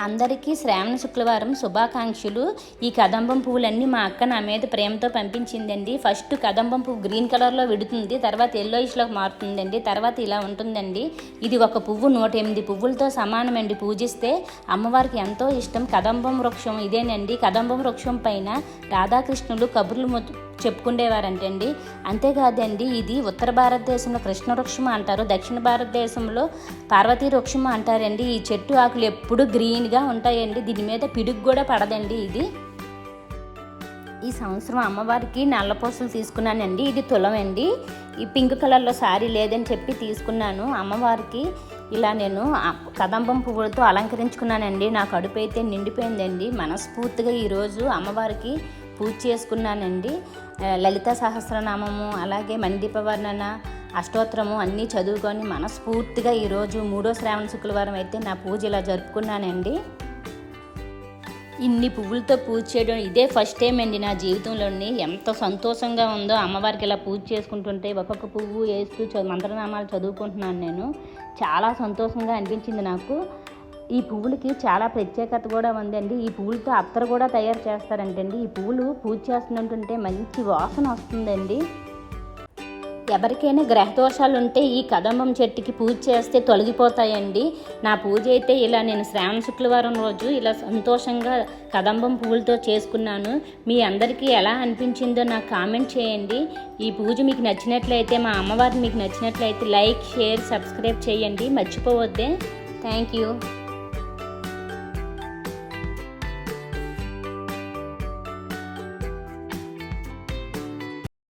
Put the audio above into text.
అందరికీ శ్రావణ శుక్రవారం శుభాకాంక్షలు. ఈ కదంబం పువ్వులన్నీ మా అక్క నా మీద ప్రేమతో పంపించిందండి. ఫస్ట్ కదంబం పువ్వు గ్రీన్ కలర్లో విడుతుంది తర్వాత ఎల్లోయిష్లోకి మారుతుందండి తర్వాత ఇలా ఉంటుందండి. ఇది ఒక పువ్వు నూట ఎనిమిది పువ్వులతో సమానమండి. పూజిస్తే అమ్మవారికి ఎంతో ఇష్టం. కదంబం వృక్షం ఇదేనండి. కదంబం వృక్షం పైన రాధాకృష్ణులు కబుర్లు మొ- చెప్పుకునేవారంటండి అంతేకాదండి ఇది ఉత్తర భారతదేశంలో కృష్ణ వృక్షం అంటారు. దక్షిణ భారతదేశంలో పార్వతీ వృక్షం అంటారండి. ఈ చెట్టు ఆకులు ఎప్పుడు గ్రీన్గా ఉంటాయండి. దీని మీద పిడుగు కూడా పడదండి ఇది. ఈ సంవత్సరం అమ్మవారికి నల్లపూసలు తీసుకున్నానండి. ఇది తులం అండి ఈ పింక్ కలర్లో శారీ లేదని చెప్పి తీసుకున్నాను. అమ్మవారికి ఇలా నేను కదంబం పువ్వులతో అలంకరించుకున్నానండి. నా కడుపు అయితే నిండిపోయిందండి. మనస్ఫూర్తిగా ఈరోజు అమ్మవారికి పూజ చేసుకున్నానండి. లలిత సహస్రనామము అలాగే మణిదీప వర్ణన అష్టోత్తరము అన్నీ చదువుకొని మనస్ఫూర్తిగా ఈరోజు మూడో శ్రావణ శుక్రవారం అయితే నా పూజ ఇలా జరుపుకున్నానండి. ఇన్ని పువ్వులతో పూజ చేయడం ఇదే ఫస్ట్ టైం అండి నా జీవితంలోని. ఎంత సంతోషంగా ఉందో అమ్మవారికి ఇలా పూజ చేసుకుంటుంటే ఒక్కొక్క పువ్వు వేస్తూ మంత్రనామాలు చదువుకుంటున్నాను నేను. చాలా సంతోషంగా అనిపించింది నాకు. ఈ పువ్వులకి చాలా ప్రత్యేకత కూడా ఉందండి. ఈ పువ్వులతో అత్తరు కూడా తయారు చేస్తారంటండి. ఈ పువ్వులు పూజ చేస్తుంటుంటే మంచి వాసన వస్తుందండి. ఎవరికైనా గ్రహ దోషాలు ఉంటే ఈ కదంబం చెట్టుకి పూజ చేస్తే తొలగిపోతాయండి. నా పూజ అయితే ఇలా నేను శ్రావణ శుక్రవారం రోజు ఇలా సంతోషంగా కదంబం పువ్వులతో చేసుకున్నాను. మీ అందరికీ ఎలా అనిపించిందో నాకు కామెంట్ చేయండి. ఈ పూజ మీకు నచ్చినట్లయితే మా అమ్మవారిని మీకు నచ్చినట్లయితే లైక్ షేర్ సబ్స్క్రైబ్ చేయండి. మర్చిపోవద్దే. Thank you.